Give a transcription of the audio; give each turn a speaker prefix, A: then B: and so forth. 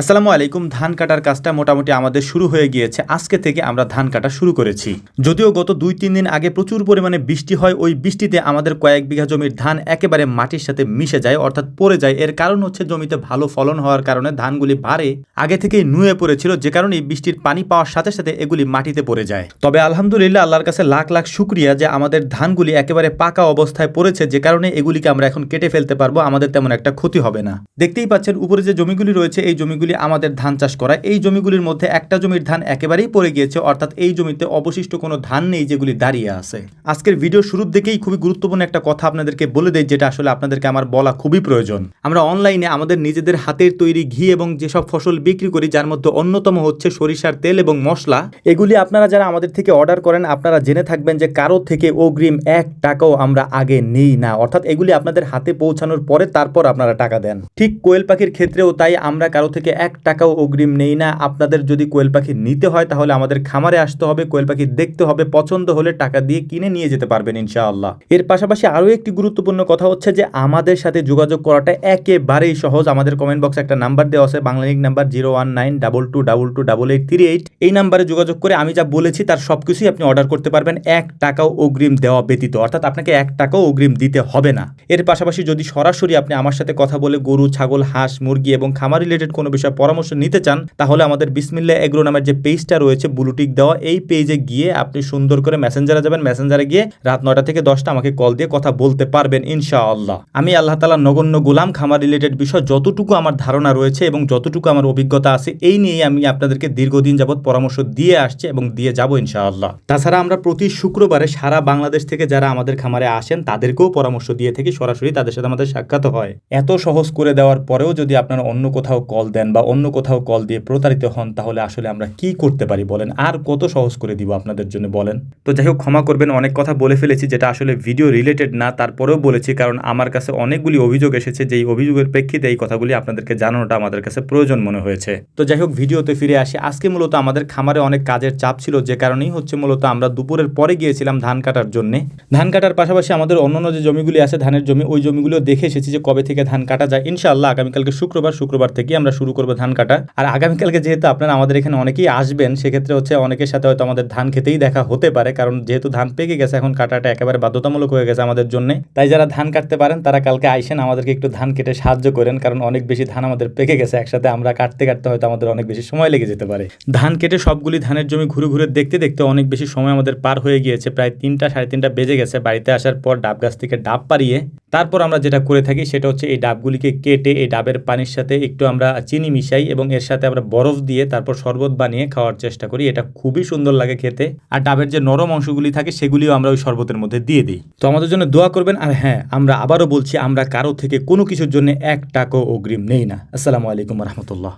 A: আসসালামু আলাইকুম, ধান কাটার কাজটা মোটামুটি আমাদের শুরু হয়ে গিয়েছে। আজকে থেকে আমরা ধান কাটা শুরু করেছি। যদিও গত দুই তিন দিন আগে প্রচুর পরিমাণে বৃষ্টি হয়, ওই বৃষ্টিতে আমাদের কয়েক বিঘা জমির ধান একেবারে মাটির সাথে মিশে যায়, অর্থাৎ পড়ে যায়। এর কারণ হচ্ছে জমিতে ভালো ফলন হওয়ার কারণে ধানগুলি ভারে আগে থেকেই নুয়ে পড়েছিল, যে কারণে বৃষ্টির পানি পাওয়ার সাথে সাথে এগুলি মাটিতে পড়ে যায়। তবে আলহামদুলিল্লাহ, আল্লাহর কাছে লাখ লাখ শুক্রিয়া যে আমাদের ধানগুলি একেবারে পাকা অবস্থায় পড়েছে, যে কারণে এগুলিকে আমরা এখন কেটে ফেলতে পারব, আমাদের তেমন একটা ক্ষতি হবে না। দেখতেই পাচ্ছেন, উপরে যে জমিগুলি রয়েছে, এই জমিগুলি আমাদের ধান চাষ করা এই জমিগুলির মধ্যে একটা জমির ধান একেবারেই পড়ে গিয়েছে, অর্থাৎ এই জমিতে অবশিষ্ট কোনো ধান নেই যেগুলি দাঁড়িয়ে আছে। আজকের ভিডিও শুরুর দিকেই খুবই গুরুত্বপূর্ণ একটা কথা আপনাদেরকে বলে দেয় যেটা আসলে আপনাদেরকে আমার বলা খুবই প্রয়োজন। আমরা অনলাইনে আমাদের নিজেদের হাতের তৈরি ঘি এবং যেসব ফসল বিক্রি করি, যার মধ্যে অন্যতম হচ্ছে সরিষার তেল এবং মশলা। এগুলি আপনারা যারা আমাদের থেকে অর্ডার করেন, আপনারা জেনে থাকবেন যে কারও থেকে অগ্রিম এক টাকাও আমরা আগে নেই না, অর্থাৎ এগুলি আপনাদের হাতে পৌঁছানোর পরে তারপর আপনারা টাকা দেন। ঠিক কোয়েল পাখির ক্ষেত্রেও তাই, আমরা কারও থেকে এক টাকাও অগ্রিম নেই না। আপনাদের যদি কোয়েল পাখি নিতে হয়, তাহলে আমাদের খামারে আসতে হবে, কোয়েল পাখি দেখতে হবে, পছন্দ হলে টাকা দিয়ে কিনে নিয়ে যেতে পারবেন ইনশাআল্লাহ। এর পাশাপাশি আরও একটি গুরুত্বপূর্ণ কথা হচ্ছে যে, আমাদের সাথে যোগাযোগ করাটা একেবারেই সহজ। আমাদের কমেন্ট বক্সে একটা নাম্বার দেওয়া আছে Banglalink number zero one nine double two double two double eight three eight এই নাম্বারে যোগাযোগ করে আমি যা বলেছি, তার সব কিছুই আপনি অর্ডার করতে পারবেন। এক টাকাও অগ্রিম দেওয়া ব্যতীত, অর্থাৎ আপনাকে এক টাকাও অগ্রিম দিতে হবে না। এর পাশাপাশি যদি সরাসরি আপনি আমার সাথে কথা বলে গরু, ছাগল, হাঁস, মুরগি এবং খামার রিলেটেড কোনো বিষয়ে পরামর্শ নিতে চান, তাহলে আমাদের বিসমিল্লা এগ্রো নামের যে পেজটা রয়েছে ব্লুটিক দেওয়া, এই পেজে গিয়ে আপনি সুন্দর করে মেসেঞ্জারে যাবেন। মেসেঞ্জারে গিয়ে রাত নয়টা থেকে দশটা আমাকে কল দিয়ে কথা বলতে পারবেন, ইনশাআল্লাহ। আমি আল্লাহ তালা নগণ্য গোলাম খামার রিলেটেড বিষয় যতটুকু আমার ধারণা রয়েছে এবং যতটুকু আমার অভিজ্ঞতা আছে, এই নিয়েই আমি আপনাদেরকে দীর্ঘদিন যাবৎ পরামর্শ দিয়ে আসছে এবং দিয়ে যাব, ইনশাআল্লাহ। তাছাড়া আমরা প্রতি শুক্রবারে সারা বাংলাদেশ থেকে যারা আমাদের খামারে আসেন, তাদেরকেও পরামর্শ দিয়ে থাকি, সরাসরি তাদের সাথে আমাদের সাক্ষাৎ হয়। এত সহজ করে দেওয়ার পরেও যদি আপনারা অন্য কোথাও কল দেন বা অন্য কোথাও কল দিয়ে প্রতারিত হন, তাহলে আসলে আমরা কি করতে পারি বলেন? আর কত সহজ করে দিব আপনাদের জন্য বলেন? তো যাই হোক, ক্ষমা করবেন, অনেক কথা বলে ফেলেছি যেটা আসলে ভিডিও রিলেটেড না, তারপরেও বলেছি কারণ আমার কাছে অনেকগুলি অভিযোগ এসেছে যেই অভিযোগের প্রেক্ষিতে এই কথাগুলি আপনাদেরকে জানানোটা আমাদের কাছে প্রয়োজন মনে হয়েছে। তো যাই হোক, ভিডিওতে ফিরে আসি। আজকে মূলত আমাদের খামারে অনেক কাজের চাপ ছিল, যে কারণেই হচ্ছে মূলত আমরা দুপুরের পরে গিয়েছিলাম ধান কাটার জন্যে। ধান কাটার পাশাপাশি আমাদের অন্যান্য যে জমিগুলি আছে ধানের জমি, ওই জমিগুলো দেখে এসেছি যে কবে থেকে ধান কাটা যায়। ইনশাআল্লাহ আগামীকালকে শুক্রবার শুক্রবার থেকে আমরা শুরু করব ধান কাটা। আর আগামীকালকে যেহেতু আপনারা আমাদের এখানে অনেকেই আসবেন, সেক্ষেত্রে হচ্ছে অনেকের সাথে হয়তো আমাদের ধান খেতেই দেখা হতে পারে, কারণ যেহেতু ধান পেকে গেছে, এখন কাটাটা একেবারে বাধ্যতামূলক হয়ে গেছে আমাদের জন্য। তাই যারা ধান কাটতে পারেন, তারা কালকে আইসেন, আমাদেরকে একটু ধান কেটে সাহায্য করেন, কারণ অনেক বেশি ধান আমাদের পেকে গেছে, একসাথে আমরা কাটতে কাটতে হয়তো আমাদের অনেক বেশি সময় লেগে যেতে পারে। ধান কেটে সবগুলি ধানের জমি ঘুরে ঘুরে দেখতে দেখতে অনেক বেশি সময় আমাদের পার হয়ে গিয়েছে, প্রায় তিনটা সাড়ে তিনটা বেজে গেছে। বাড়িতে আসার পর ডাব গাছ থেকে ডাব পারিয়ে তারপর আমরা যেটা করে থাকি, সেটা হচ্ছে এই ডাবগুলিকে কেটে, এই ডাবের পানির সাথে একটু আমরা চিনি মিশাই এবং এর সাথে আমরা বরফ দিয়ে তারপর শরবত বানিয়ে খাওয়ার চেষ্টা করি। এটা খুবই সুন্দর লাগে খেতে। আর ডাবের যে নরম অংশগুলি থাকে, সেগুলিও আমরা ওই শরবতের মধ্যে দিয়ে দিই। তো আমাদের জন্য দোয়া করবেন। আর হ্যাঁ আমরা আবারও বলছি, আমরা কারও থেকে কোনো কিছুর জন্য এক টাকাও অগ্রিম নেই না। আসসালামু আলাইকুম রহমতুল্লাহ।